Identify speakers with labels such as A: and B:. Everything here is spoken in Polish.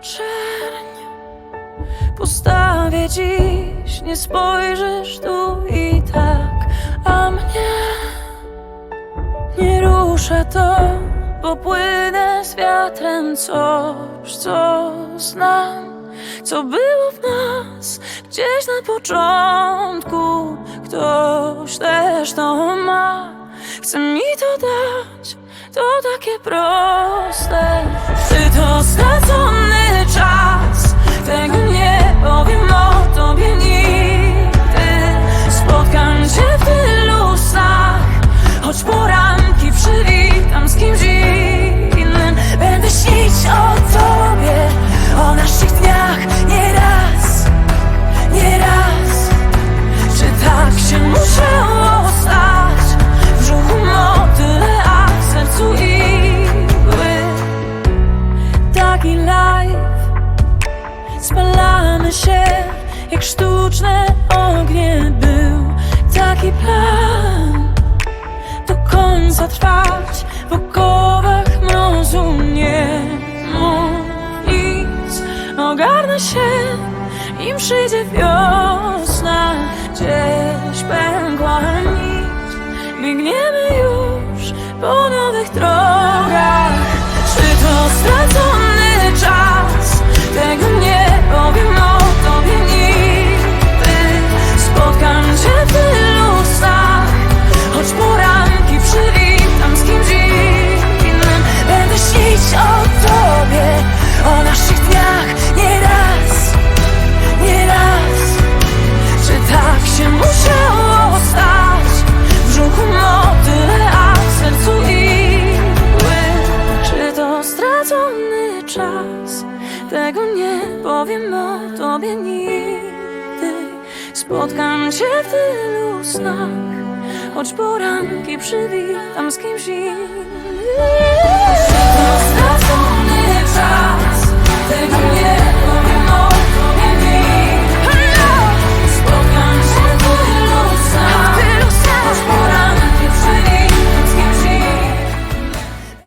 A: czerń. Postawię dziś, nie spojrzysz tu i tak A mnie nie rusza to Popłynę z wiatrem coś, co znam Co było w nas gdzieś na początku. Ktoś też to ma. Chce mi to dać, to takie proste Spalamy się jak sztuczne ognie Był. Taki plan Do końca trwać w okowach mrozu Nie mów nic. Ogarnę się im przyjdzie wiosna. Gdzieś pękła nić. Biegniemy już po nowych drogach Tego nie powiem o tobie nigdy. Spotkam cię w tylu snach Choć poranki przywitam z kimś innym